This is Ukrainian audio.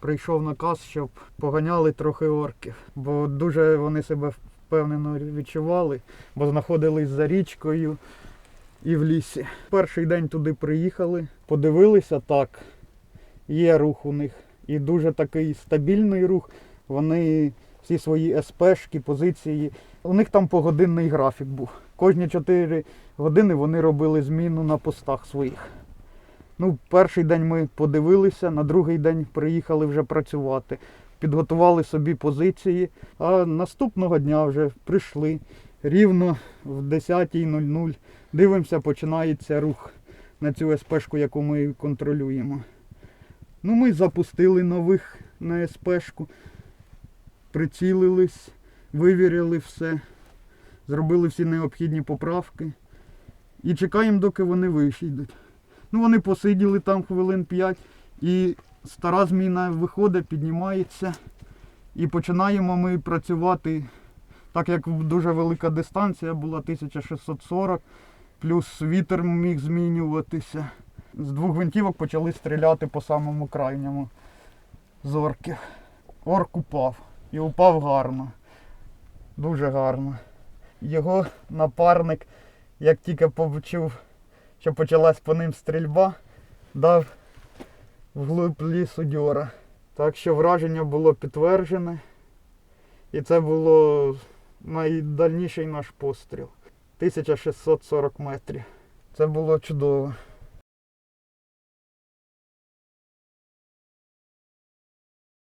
прийшов наказ, щоб поганяли трохи орків, бо дуже вони себе впевнено відчували, бо знаходились за річкою і в лісі. Перший день туди приїхали, подивилися так, є рух у них. І дуже такий стабільний рух. Вони всі свої СПшки, позиції. У них там погодинний графік був. Кожні 4 години вони робили зміну на постах своїх. Ну, перший день ми подивилися, на другий день приїхали вже працювати. Підготували собі позиції, а наступного дня вже прийшли рівно в 10.00. Дивимося, починається рух на цю СПшку, яку ми контролюємо. Ну, ми запустили нових на СПшку, прицілились, вивіряли все, зробили всі необхідні поправки і чекаємо, доки вони вийдуть. Ну, вони посиділи там хвилин 5 і стара зміна виходить, піднімається. І починаємо ми працювати, так як дуже велика дистанція була 1640, плюс вітер міг змінюватися. З двох гвинтівок почали стріляти по самому крайньому з орків. Орк упав. І упав гарно. Дуже гарно. Його напарник, як тільки почув, що почалась по ним стрільба, дав вглуб лісу дьора. Так що враження було підтверджене. І це було найдальніший наш постріл. 1640 метрів. Це було чудово.